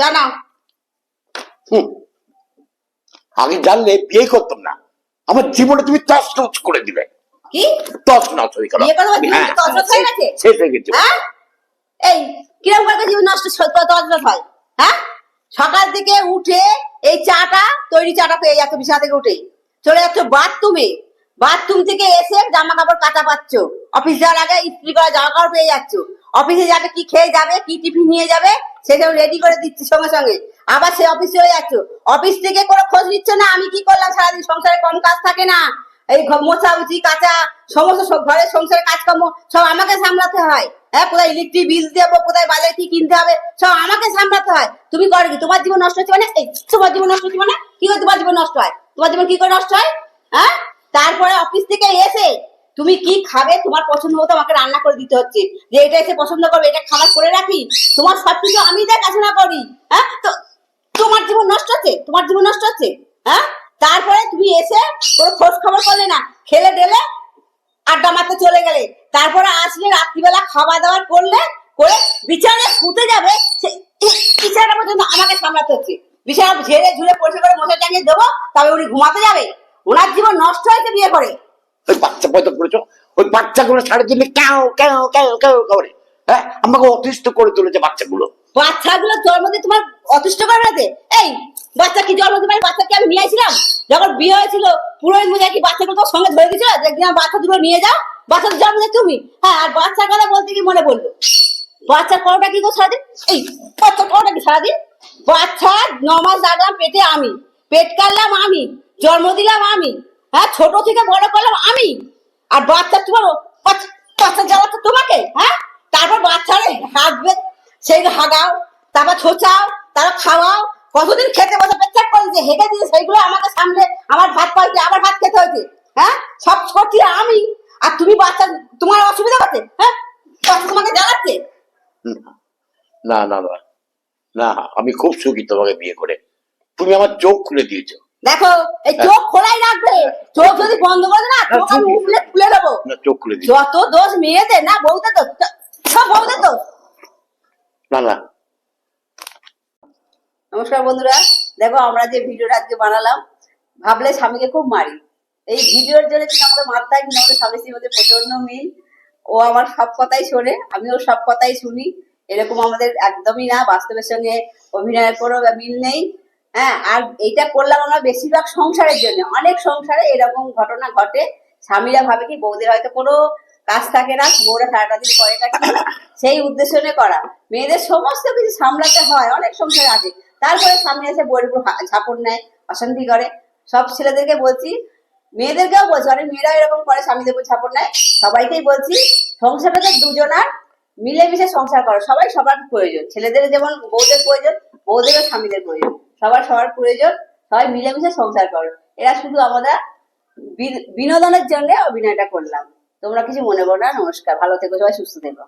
চা নাও হুম। আগে জানলে বিয়ে করতাম না। আমার জীবনে তুমি তস নস করে দিবে। কি? তস নস হয়ে গেল। হয়ে শেষ হয়ে গেছে। এই কীরকম করে জীবন নষ্ট তজরত হয়? হ্যাঁ? সকাল থেকে উঠে এই চাটা তৈরি চাটা পেয়ে যাচ্ছ বিছানা থেকে উঠে চলে যাচ্ছ বাথরুমে। বাথরুম থেকে এসে জামা কাপড় কাটা পাচ্ছ। অফিস যাওয়ার আগে ইস্ত্রি করা জামা কাপড় পেয়ে যাচ্ছ। অফিসে যাবে, কি খেয়ে যাবে, কি টিফিন নিয়ে যাবে, সেটাও রেডি করে দিচ্ছি সঙ্গে সঙ্গে। আবার সে অফিসে হয়ে যাচ্ছ। অফিস থেকে কোনো খোঁজ নিচ্ছ না, আমি কি করলাম? সারাদিন সংসারে কম কাজ থাকে না। এই ঘ- উচি, কাঁচা, সমস্ত ঘরের সংসারের কাজকর্ম সব আমাকে সামলাতে হয়। হ্যাঁ কোথায় ইলেকট্রিক বিল দেবো, কোথায় বাজারে কি কিনতে হবে, সব আমাকে সামলাতে হয়। তুমি করো কি? তোমার জীবন নষ্ট হচ্ছে মানে? তোমার জীবন নষ্ট হচ্ছে মানে? কি করে তোমার জীবন নষ্ট হয়? তোমার জীবন কি করে নষ্ট হয়? হ্যাঁ? তারপরে অফিস থেকে এসে তুমি কি খাবে? তোমার পছন্দ মতো আমাকে রান্না করে দিতে হচ্ছে। যে এটা এসে পছন্দ করবে, এটা খাবার করে রাখি? তোমার সবকিছু আমি দেখাশোনা করি হ্যাঁ? তো তোমার জীবন নষ্ট হচ্ছে, তোমার জীবন নষ্ট হচ্ছে হ্যাঁ? তারপরে তুমি এসে কোনো খোঁজ খবর করলে না, খেলে ডেলে আড্ডা মারতে চলে গেলে। তারপরে আসলে রাত্রিবেলা খাওয়া দাওয়া করলে করে বিছানায় শুতে যাবে বিছানা পর্যন্ত আমাকে সামলাতে হচ্ছে। বিছানা ঝেড়ে ঝুড়ে পরিষ্কার করে মশা টাঙিয়ে দেবো, তবে উনি ঘুমাতে যাবে। ওনার জীবন নষ্ট হয়েছে বিয়ে করে। ওই বাচ্চা পয়দা করেছ? ওই বাচ্চাগুলো সাড়ে দিলে কেউ কেউ কেউ কেউ করে। হ্যাঁ? আমাকে অতিষ্ঠ করে তুলেছে বাচ্চাগুলো। বাচ্চাগুলো জন্ম দিয়ে তোমার অতিষ্ঠ করে ফেলেছে এই, বাচ্চা কি জন্ম দিয়ে বাচ্চাকে আমি নিয়ে আসছিলাম যখন বিয়ে হয়েছিল, পুরোহিত মজা কি বাচ্চাগুলো তো সঙ্গে ধরে দিয়েছিল? দেখি আমার বাচ্চা দুটো নিয়ে যাও। বাচ্চা জন্ম দিয়ে তুমি? হ্যাঁ আর বাচ্চার কথা বলতে কি মনে পড়ল। বাচ্চা করোটা কি গো সারাদিন? এই বাচ্চা করোটা কি সারাদিন? বাচ্চা ন মাস পেটে আমি। পেট কাটলাম আমি। জন্ম দিলাম আমি। হ্যাঁ ছোট থেকে বড় করলাম আমি। আর বাচ্চা তোমার যাওয়া তো তোমাকে হ্যাঁ? তারপর বাচ্চারে হাঁকবে সেই হাগাও, তারপর ছোচাও, তারপর খাওয়াও। কতদিন খেতে বসে পেচ্ছাপ করে যে হেঁটে দিয়ে সেইগুলো আমাকে সামনে আমার ভাত পাইছে আবার ভাত খেতে হয়েছে হ্যাঁ? সব করছি আমি। আর তুমি বাচ্চা, তোমার অসুবিধা হচ্ছে হ্যাঁ? তোমাকে জ্বালাচ্ছে। না না না। না, আমি খুব সুখী তোমাকে বিয়ে করে। তুমি আমার চোখ খুলে দিয়েছ। দেখো এই চোখ খোলাই রাখবে। চোখ যদি বন্ধ করে না চোখ আমি উঠলে খুলে দেবো। চোখ খুলে যত দোষ না বউদের দোষ সব না না নমস্কার বন্ধুরা। দেখো আমরা যে ভিডিওটা আজকে বানালাম ভাবলে স্বামীকে খুব মারি। এই ভিডিওর জন্য কিন্তু আমাদের মাত্রায় কিন্তু আমাদের স্বামী স্ত্রীর মধ্যে প্রচণ্ড মিল। ও আমার সব কথাই শোনে আমি আমিও সব কথাই শুনি। এরকম আমাদের একদমই না বাস্তবের সঙ্গে অভিনয়ের কোনো মিল নেই। হ্যাঁ আর এটা করলাম আমরা বেশিরভাগ সংসারের জন্য। অনেক সংসারে এরকম ঘটনা ঘটে। স্বামীরা ভাবে কি, বৌদের হয়তো কোনো কাজ থাকে না, বউরা সারাটা দিন করে থাকে সেই উদ্দেশ্য নিয়ে করা। মেয়েদের সমস্ত কিছু সামলাতে হয়, অনেক সংসার আছে। তারপরে সামনে এসে বইয়ের উপর ঝাপড় নেয়, অশান্তি করে। সব ছেলেদেরকে বলছি, মেয়েদেরকেও বলছি, অনেক মেয়েরা এরকম করে, স্বামীদের উপর ঝাপড় নেয়। সবাইকেই বলছি, সংসারটা সংসারটাতে দুজনার, মিলেমিশে সংসার করো। সবাই সবার প্রয়োজন। ছেলেদের যেমন বউদের প্রয়োজন, বউদেরও স্বামীদের প্রয়োজন। সবার সবার প্রয়োজন, সবাই মিলেমিশে সংসার করো। এরা শুধু আমরা বিনোদনের জন্য অভিনয়টা করলাম। তোমরা কিছু মনে করো না, নমস্কার, ভালো থেকো, সবাই সুস্থ থেকো।